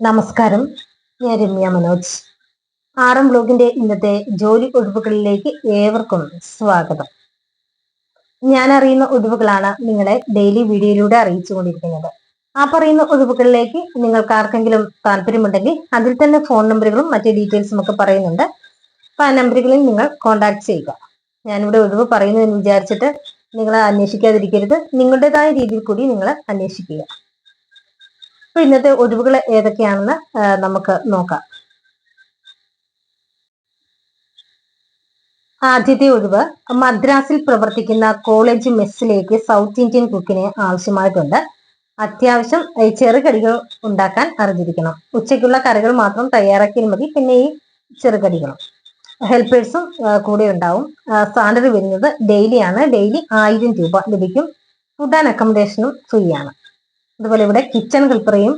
നമസ്കാരം. ഞാൻ രമ്യ മനോജ്. ആറം ബ്ലോഗിന്റെ ഇന്നത്തെ ജോലി ഒഴിവുകളിലേക്ക് ഏവർക്കും സ്വാഗതം. ഞാൻ അറിയുന്ന ഒഴിവുകളാണ് നിങ്ങളെ ഡെയിലി വീഡിയോയിലൂടെ അറിയിച്ചുകൊണ്ടിരിക്കുന്നത് ആ പറയുന്ന ഒഴിവുകളിലേക്ക് നിങ്ങൾക്ക് ആർക്കെങ്കിലും താല്പര്യമുണ്ടെങ്കിൽ അതിൽ തന്നെ ഫോൺ നമ്പറുകളും മറ്റു ഡീറ്റെയിൽസും ഒക്കെ പറയുന്നുണ്ട്. അപ്പൊ ആ നമ്പറുകളിൽ നിങ്ങൾ കോൺടാക്ട് ചെയ്യുക. ഞാനിവിടെ ഒഴിവ് പറയുന്നു എന്ന് വിചാരിച്ചിട്ട് നിങ്ങളെ അന്വേഷിക്കാതിരിക്കരുത്. നിങ്ങളുടേതായ രീതിയിൽ കൂടി നിങ്ങൾ അന്വേഷിക്കുക. അപ്പൊ ഇന്നത്തെ ഒഴിവുകൾ ഏതൊക്കെയാണെന്ന് നമുക്ക് നോക്കാം. ആദ്യത്തെ ഒഴിവ് മദ്രാസിൽ പ്രവർത്തിക്കുന്ന കോളേജ് മെസ്സിലേക്ക് സൗത്ത് ഇന്ത്യൻ കുക്കിനെ ആവശ്യമായിട്ടുണ്ട്. അത്യാവശ്യം ചെറുകടികൾ ഉണ്ടാക്കാൻ അറിഞ്ഞിരിക്കണം. ഉച്ചയ്ക്കുള്ള കറികൾ മാത്രം തയ്യാറാക്കിയാൽ മതി പിന്നെ ഈ ചെറുകടികളും. ഹെൽപ്പേഴ്സും കൂടെ ഉണ്ടാവും. സാലറി വരുന്നത് ഡെയിലി ആണ് ഡെയിലി ആയിരം രൂപ ലഭിക്കും. ഫുഡ് ആൻഡ് അക്കോമഡേഷനും ഫ്രീ ആണ് അതുപോലെ ഇവിടെ കിച്ചൺ ഹെൽപ്പറേയും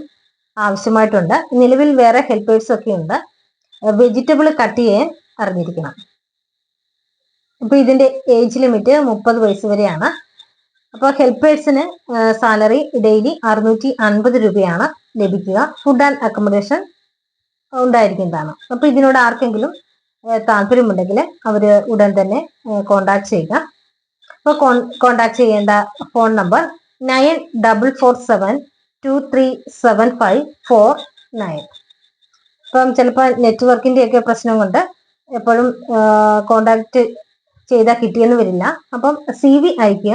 ആവശ്യമായിട്ടുണ്ട്. നിലവിൽ വേറെ ഹെൽപ്പേഴ്സ് ഒക്കെ ഉണ്ട്. വെജിറ്റബിൾ കട്ട് ചെയ്യാൻ അറിഞ്ഞിരിക്കണം. അപ്പൊ ഇതിന്റെ ഏജ് ലിമിറ്റ് മുപ്പത് വയസ്സ് വരെയാണ്. അപ്പോൾ ഹെൽപ്പേഴ്സിന് സാലറി ഡെയിലി അറുന്നൂറ്റി അൻപത് രൂപയാണ് ലഭിക്കുക. ഫുഡ് ആൻഡ് അക്കോമഡേഷൻ ഉണ്ടായിരിക്കുന്നതാണ്. അപ്പൊ ഇതിനോട് ആർക്കെങ്കിലും താല്പര്യമുണ്ടെങ്കിൽ അവർ ഉടൻ തന്നെ കോണ്ടാക്ട് ചെയ്യുക. അപ്പോൾ കോണ്ടാക്ട് ചെയ്യേണ്ട phone number nine double four seven two three seven five four nine അപ്പം ചിലപ്പോൾ നെറ്റ്വർക്കിന്റെ ഒക്കെ പ്രശ്നം കൊണ്ട് എപ്പോഴും കോണ്ടാക്ട് ചെയ്താൽ കിട്ടിയെന്ന് വരില്ല. അപ്പം സി വി അയക്കുക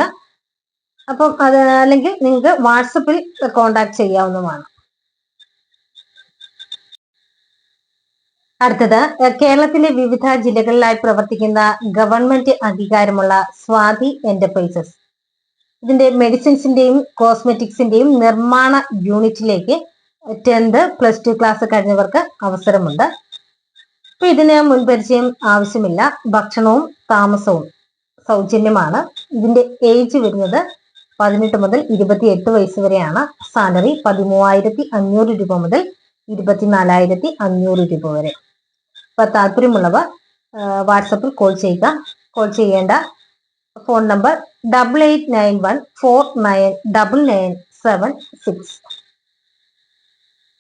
അപ്പം അത് അല്ലെങ്കിൽ നിങ്ങൾക്ക് വാട്സപ്പിൽ കോണ്ടാക്ട് ചെയ്യാവുന്നതാണ്. അടുത്തത് കേരളത്തിലെ വിവിധ ജില്ലകളിലായി പ്രവർത്തിക്കുന്ന ഗവൺമെന്റ് അധികാരമുള്ള സ്വാതി എന്റർപ്രൈസസ്. ഇതിന്റെ മെഡിസിൻസിന്റെയും കോസ്മെറ്റിക്സിന്റെയും നിർമ്മാണ യൂണിറ്റിലേക്ക് ടെൻത്ത് പ്ലസ് ടു ക്ലാസ് കഴിഞ്ഞവർക്ക് അവസരമുണ്ട്. അപ്പൊ ഇതിന് മുൻപരിചയം ആവശ്യമില്ല. ഭക്ഷണവും താമസവും സൗജന്യമാണ്. ഇതിന്റെ ഏജ് വരുന്നത് പതിനെട്ട് മുതൽ ഇരുപത്തി എട്ട് വയസ്സ് വരെയാണ്. സാലറി പതിമൂവായിരത്തി അഞ്ഞൂറ് രൂപ മുതൽ ഇരുപത്തിനാലായിരത്തി അഞ്ഞൂറ് രൂപ വരെ. അപ്പൊ താല്പര്യമുള്ളവർ വാട്സപ്പിൽ കോൾ ചെയ്യുക. കോൾ ചെയ്യേണ്ട phone number double eight nine one four nine double nine seven six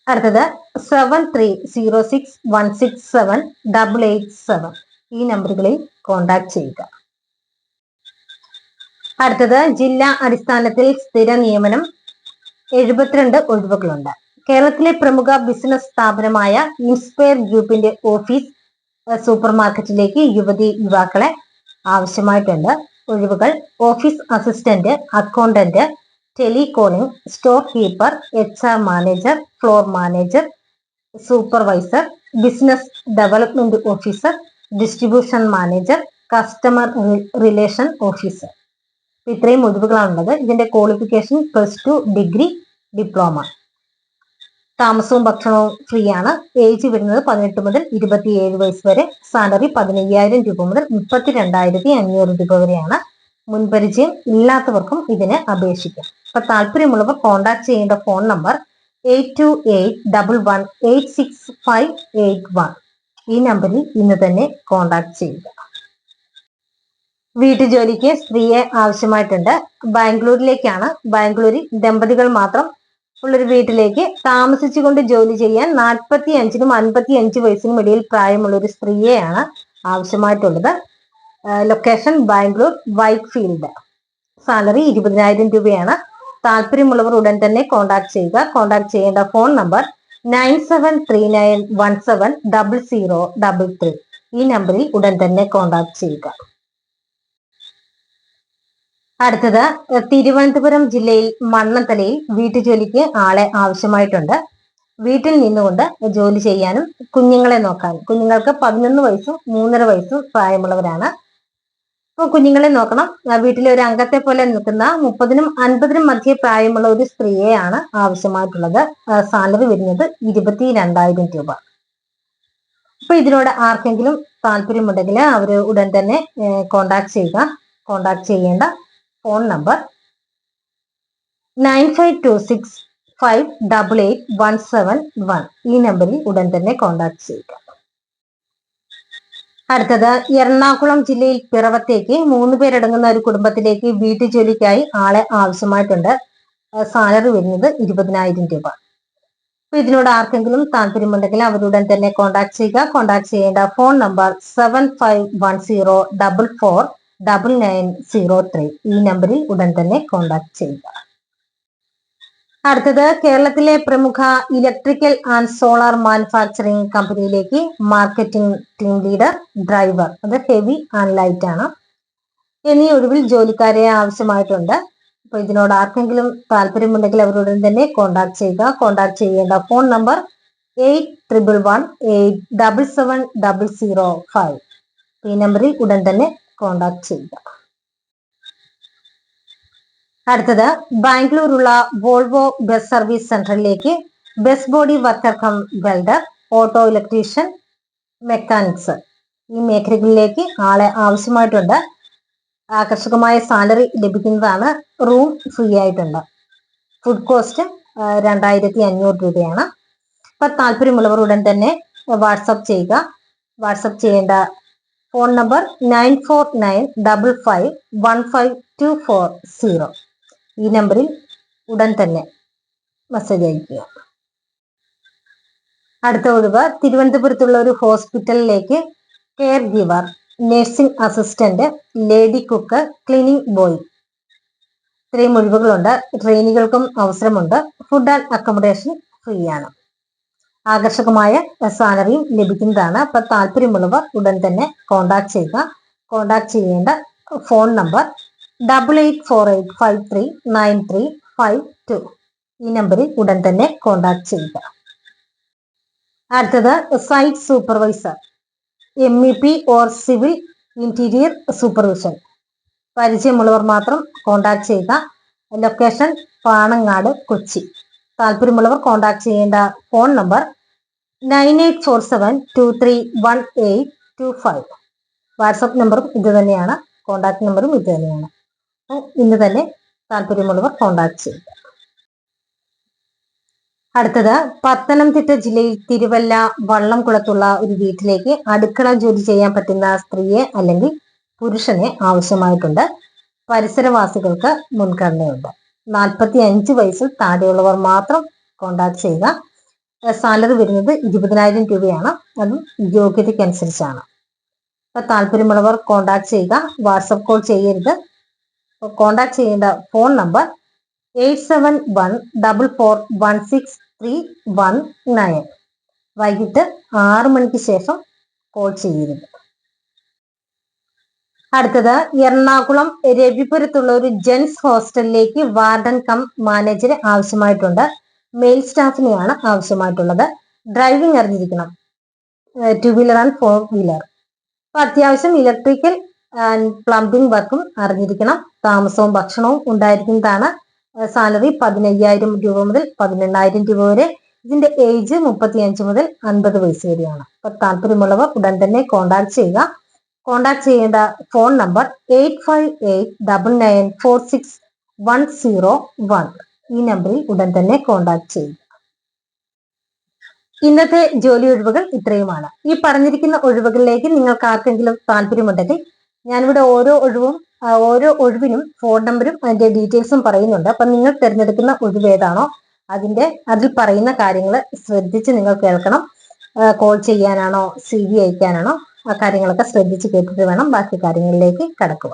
അടുത്തത് seven three zero six one six seven double eight seven ഈ നമ്പറുകളിൽ കോൺടാക്ട് ചെയ്യുക. അടുത്തത് ജില്ലാ അടിസ്ഥാനത്തിൽ സ്ഥിര നിയമനം എഴുപത്തിരണ്ട് ഒഴിവുകളുണ്ട്. കേരളത്തിലെ പ്രമുഖ ബിസിനസ് സ്ഥാപനമായ ഇൻസ്പയർ ഗ്രൂപ്പിന്റെ ഓഫീസ് സൂപ്പർ മാർക്കറ്റിലേക്ക് യുവതി യുവാക്കളെ ആവശ്യമായിട്ടുണ്ട്. ഒഴിവുകൾ office assistant accountant telecalling store keeper H R manager floor manager supervisor business development officer distribution manager customer relation officer. ഇത്രയും ഒഴിവുകളാണുള്ളത്. ഇതിന്റെ qualification plus two degree diploma. താമസവും ഭക്ഷണവും ഫ്രീ ആണ് ഏജ് വരുന്നത് പതിനെട്ട് മുതൽ ഇരുപത്തിയേഴ് വയസ്സ് വരെ. സാലറി പതിനയ്യായിരം രൂപ മുതൽ മുപ്പത്തി രണ്ടായിരത്തി അഞ്ഞൂറ് രൂപ വരെയാണ്. മുൻപരിചയം ഇല്ലാത്തവർക്കും ഇതിന് അപേക്ഷിക്കാം. അപ്പൊ താല്പര്യമുള്ളവർ കോൺടാക്ട് ചെയ്യേണ്ട phone number eight two eight double one eight six five eight one ഈ നമ്പറിൽ ഇന്ന് തന്നെ കോൺടാക്ട് ചെയ്യുക. വീട്ടുജോലിക്ക് സ്ത്രീയെ ആവശ്യമായിട്ടുണ്ട്. ബാംഗ്ലൂരിലേക്കാണ്. ബാംഗ്ലൂരിൽ ദമ്പതികൾ മാത്രം ഉള്ളൊരു വീട്ടിലേക്ക് താമസിച്ചുകൊണ്ട് ജോലി ചെയ്യാൻ നാൽപ്പത്തി അഞ്ചിനും അൻപത്തി അഞ്ച് വയസ്സിനും ഇടയിൽ പ്രായമുള്ള ഒരു സ്ത്രീയെയാണ് ആവശ്യമായിട്ടുള്ളത്. Location Bangalore white field salary ഇരുപതിനായിരം രൂപയാണ്. താല്പര്യമുള്ളവർ ഉടൻ തന്നെ കോൺടാക്ട് ചെയ്യുക. കോൺടാക്ട് ചെയ്യേണ്ട phone number nine seven three nine one seven double zero double three ഈ നമ്പറിൽ ഉടൻ തന്നെ കോൺടാക്ട് ചെയ്യുക. അടുത്തത് തിരുവനന്തപുരം ജില്ലയിൽ മണ്ണത്തലയിൽ വീട്ടുജോലിക്ക് ആളെ ആവശ്യമായിട്ടുണ്ട്. വീട്ടിൽ നിന്നുകൊണ്ട് ജോലി ചെയ്യാനും കുഞ്ഞുങ്ങളെ നോക്കാനും. കുഞ്ഞുങ്ങൾക്ക് പതിനൊന്ന് വയസ്സും മൂന്നര വയസ്സും പ്രായമുള്ളവരാണ്. അപ്പോൾ കുഞ്ഞുങ്ങളെ നോക്കണം. വീട്ടിലെ ഒരു അംഗത്തെ പോലെ നിൽക്കുന്ന മുപ്പതിനും അൻപതിനും മധ്യ പ്രായമുള്ള ഒരു സ്ത്രീയെയാണ് ആവശ്യമായിട്ടുള്ളത്. സാലറി വരുന്നത് ഇരുപത്തി രണ്ടായിരം രൂപ. അപ്പൊ ഇതിനോട് ആർക്കെങ്കിലും താല്പര്യമുണ്ടെങ്കിൽ അവർ ഉടൻ തന്നെ കോണ്ടാക്ട് ചെയ്യുക. കോണ്ടാക്ട് ചെയ്യേണ്ട phone number nine five two six five double eight one seven one. ഈ നമ്പറിൽ ഉടൻ തന്നെ കോൺടാക്ട് ചെയ്യുക. അടുത്തത് എറണാകുളം ജില്ലയിൽ പിറവത്തേക്ക് മൂന്ന് പേരടങ്ങുന്ന ഒരു കുടുംബത്തിലേക്ക് വീട്ടുജോലിക്കായി ആളെ ആവശ്യമായിട്ടുണ്ട്. സാലറി വരുന്നത് ഇരുപതിനായിരം രൂപ. അപ്പൊ ഇതിനോട് ആർക്കെങ്കിലും താല്പര്യമുണ്ടെങ്കിൽ അവരുടൻ തന്നെ കോൺടാക്ട് ചെയ്യുക. കോൺടാക്ട് ചെയ്യേണ്ട phone number seven five one zero double four double nine zero three ഈ നമ്പറിൽ ഉടൻ തന്നെ കോൺടാക്ട് ചെയ്യുക. അടുത്തത് കേരളത്തിലെ പ്രമുഖ ഇലക്ട്രിക്കൽ ആൻഡ് സോളാർ മാനുഫാക്ചറിംഗ് കമ്പനിയിലേക്ക് മാർക്കറ്റിംഗ് ടീം ലീഡർ ഡ്രൈവർ അത് ഹെവി ആൻഡ് ലൈറ്റ് ആണ്. എന്നീ ഒഴിവിൽ ജോലിക്കാരെ ആവശ്യമായിട്ടുണ്ട്. അപ്പൊ ഇതിനോട് ആർക്കെങ്കിലും താല്പര്യമുണ്ടെങ്കിൽ അവരോട് തന്നെ കോൺടാക്ട് ചെയ്യുക. കോൺടാക്ട് ചെയ്യേണ്ട phone number eight triple one eight double seven double zero five ഈ നമ്പറിൽ ഉടൻ തന്നെ കോൺടാക്ട് ചെയ്യുക. അടുത്തത് ബാംഗ്ലൂരുള്ള വോൾവോ ബസ് സർവീസ് സെന്ററിലേക്ക് bus body worker cum welder auto electrician mechanics ഈ മേഖലകളിലേക്ക് ആളെ ആവശ്യമായിട്ടുണ്ട്. ആകർഷകമായ സാലറി ലഭിക്കുന്നതാണ് റൂം ഫ്രീ ആയിട്ടുണ്ട്. ഫുഡ് കോസ്റ്റ് രണ്ടായിരത്തി അഞ്ഞൂറ് രൂപയാണ്. അപ്പൊ താല്പര്യമുള്ളവർ ഉടൻ തന്നെ വാട്സപ്പ് ചെയ്യുക. വാട്സപ്പ് ചെയ്യേണ്ട phone number nine four nine double five one five two four zero. ഈ നമ്പറിൽ ഉടൻ തന്നെ മെസ്സേജ് അയക്കുക അടുത്ത ഒഴിവ് തിരുവനന്തപുരത്തുള്ള ഒരു ഹോസ്പിറ്റലിലേക്ക് care giver nursing assistant lady cook cleaning boy ഇത്രയും ഒഴിവുകളുണ്ട്. ട്രെയിനികൾക്കും അവസരമുണ്ട്. ഫുഡ് ആൻഡ് അക്കോമഡേഷൻ ഫ്രീ ആണ്. ആകർഷകമായ സാലറിയും ലഭിക്കുന്നതാണ്. അപ്പൊ താല്പര്യമുള്ളവർ ഉടൻ തന്നെ കോണ്ടാക്ട് ചെയ്യുക. കോണ്ടാക്ട് ചെയ്യേണ്ട phone number double eight four eight five three nine three five two ഈ നമ്പറിൽ ഉടൻ തന്നെ കോണ്ടാക്ട് ചെയ്യുക. അടുത്തത് site supervisor M E P or civil interior supervision പരിചയമുള്ളവർ മാത്രം കോണ്ടാക്ട് ചെയ്യുക. ലൊക്കേഷൻ പാണങ്ങാട് കൊച്ചി. താല്പര്യമുള്ളവർ കോണ്ടാക്ട് ചെയ്യേണ്ട phone number nine eight four seven two three one eight two five WhatsApp നമ്പറും ഇത് തന്നെയാണ്. കോണ്ടാക്ട് നമ്പറും ഇത് തന്നെയാണ്. ഇന്ന് തന്നെ താല്പര്യമുള്ളവർ കോണ്ടാക്ട് ചെയ്യുക. അടുത്തത് പത്തനംതിട്ട ജില്ലയിൽ തിരുവല്ല വള്ളംകുളത്തുള്ള ഒരു വീട്ടിലേക്ക് അടുക്കള ജോലി ചെയ്യാൻ പറ്റുന്ന സ്ത്രീയെ അല്ലെങ്കിൽ പുരുഷനെ ആവശ്യമായിട്ടുണ്ട്. പരിസരവാസികൾക്ക് മുൻഗണനയുണ്ട്. നാൽപ്പത്തി അഞ്ച് വയസ്സിൽ താഴെയുള്ളവർ മാത്രം കോണ്ടാക്ട് ചെയ്യുക. സാലറി വരുന്നത് ഇരുപതിനായിരം രൂപയാണ്. അതും യോഗ്യതയ്ക്കനുസരിച്ചാണ് അപ്പൊ താല്പര്യമുള്ളവർ കോണ്ടാക്ട് ചെയ്യുക. വാട്സപ്പ് കോൾ ചെയ്യരുത്. കോണ്ടാക്ട് ചെയ്യേണ്ട phone number eight seven one double four one six three one nine വൈകിട്ട് ആറു മണിക്ക് ശേഷം കോൾ ചെയ്യരുത്. അടുത്തത് എറണാകുളം രവിപുരത്തുള്ള ഒരു ജെൻസ് ഹോസ്റ്റലിലേക്ക് വാർഡൻ കം മാനേജർ ആവശ്യമായിട്ടുണ്ട്. മെയിൽ സ്റ്റാഫിനെയാണ് ആവശ്യമായിട്ടുള്ളത്. ഡ്രൈവിംഗ് അറിഞ്ഞിരിക്കണം. Two wheeler and four wheeler അപ്പൊ അത്യാവശ്യം ഇലക്ട്രിക്കൽ ആൻഡ് പ്ലംബിംഗ് വർക്കും അറിഞ്ഞിരിക്കണം. താമസവും ഭക്ഷണവും ഉണ്ടായിരിക്കുന്നതാണ്. സാലറി പതിനയ്യായിരം രൂപ മുതൽ പതിനെണ്ണായിരം രൂപ വരെ. ഇതിന്റെ ഏജ് മുപ്പത്തിയഞ്ച് മുതൽ അൻപത് വയസ്സ് വരെയാണ്. അപ്പൊ താല്പര്യമുള്ളവർ ഉടൻ തന്നെ കോൺടാക്ട് ചെയ്യുക. കോൺടാക്ട് ചെയ്യേണ്ട phone number eight five eight double nine four six one zero one ഈ നമ്പറിൽ ഉടൻ തന്നെ കോണ്ടാക്ട് ചെയ്യുക. ഇന്നത്തെ ജോലി ഒഴിവുകൾ ഇത്രയുമാണ്. ഈ പറഞ്ഞിരിക്കുന്ന ഒഴിവുകളിലേക്ക് നിങ്ങൾക്ക് ആർക്കെങ്കിലും താല്പര്യമുണ്ടെങ്കിൽ ഞാനിവിടെ ഓരോ ഒഴിവും ഓരോ ഒഴിവിനും ഫോൺ നമ്പറും അതിന്റെ ഡീറ്റെയിൽസും പറയുന്നുണ്ട്. അപ്പൊ നിങ്ങൾ തിരഞ്ഞെടുക്കുന്ന ഒഴിവ് ഏതാണോ അതിന്റെ അതിൽ പറയുന്ന കാര്യങ്ങൾ ശ്രദ്ധിച്ച് നിങ്ങൾ കേൾക്കണം. കോൾ ചെയ്യാനാണോ സി വി അയക്കാനാണോ ആ കാര്യങ്ങളൊക്കെ ശ്രദ്ധിച്ച് കേട്ടിട്ട് വേണം ബാക്കി കാര്യങ്ങളിലേക്ക് കടക്കുക